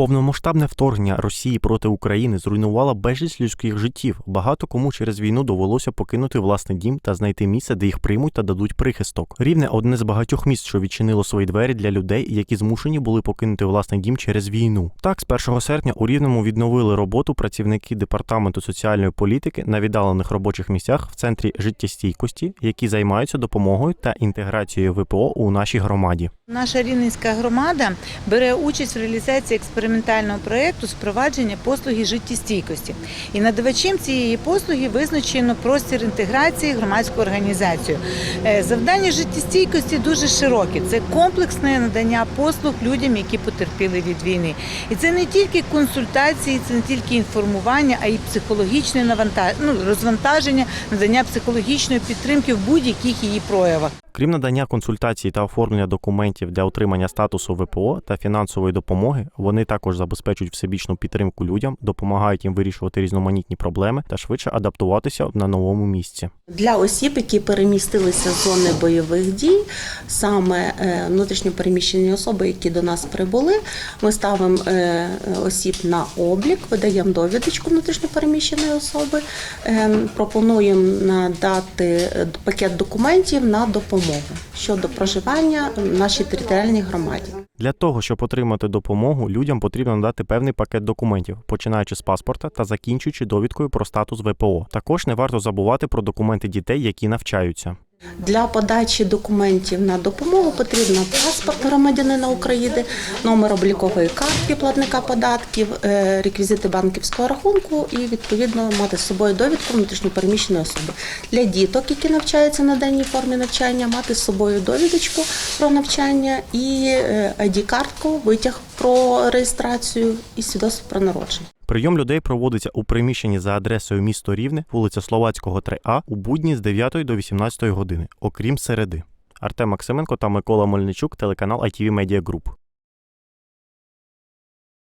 Повномасштабне вторгнення Росії проти України зруйнувало безліч людських життів. Багато кому через війну довелося покинути власний дім та знайти місце, де їх приймуть та дадуть прихисток. Рівне одне з багатьох міст, що відчинило свої двері для людей, які змушені були покинути власний дім через війну. Так, з 1 серпня у Рівному відновили роботу працівники департаменту соціальної політики на віддалених робочих місцях в центрі життєстійкості, які займаються допомогою та інтеграцією ВПО у нашій громаді. Наша рівненська громада бере участь в реалізації експериментального проєкту з впровадження послуги життєстійкості. І надавачем цієї послуги визначено простір інтеграції громадську організацію. Е, Завдання життєстійкості дуже широке. Це комплексне надання послуг людям, які потерпіли від війни. І це не тільки консультації, це не тільки інформування, а й психологічне наванта- ну, розвантаження, надання психологічної підтримки в будь-яких її проявах. Крім надання консультацій та оформлення документів для отримання статусу ВПО та фінансової допомоги, вони також забезпечують всебічну підтримку людям, допомагають їм вирішувати різноманітні проблеми та швидше адаптуватися на новому місці. Для осіб, які перемістилися з зони бойових дій, саме е, внутрішньо переміщені особи, які до нас прибули, ми ставимо е, осіб на облік, видаємо довідочку внутрішньо переміщеної особи, е, пропонуємо надати е, пакет документів на допомогу щодо проживання в нашій територіальній громаді. Для того, щоб отримати допомогу, людям потрібно надати певний пакет документів, починаючи з паспорта та закінчуючи довідкою про статус ВПО. Також не варто забувати про документи дітей, які навчаються. Для подачі документів на допомогу потрібно паспорт громадянина України, номер облікової картки платника податків, е, реквізити банківського рахунку і відповідно мати з собою довідку внутрішньопереміщеної особи. Для діток, які навчаються на даній формі навчання, мати з собою довідочку про навчання і е, ID-картку, витяг про реєстрацію і свідоцтво про народження. Прийом людей проводиться у приміщенні за адресою місто Рівне, вулиця Словацького, 3А, у будні з 9 до 18 години, окрім середи. Артем Максименко та Микола Мельничук, телеканал ITV Media Group.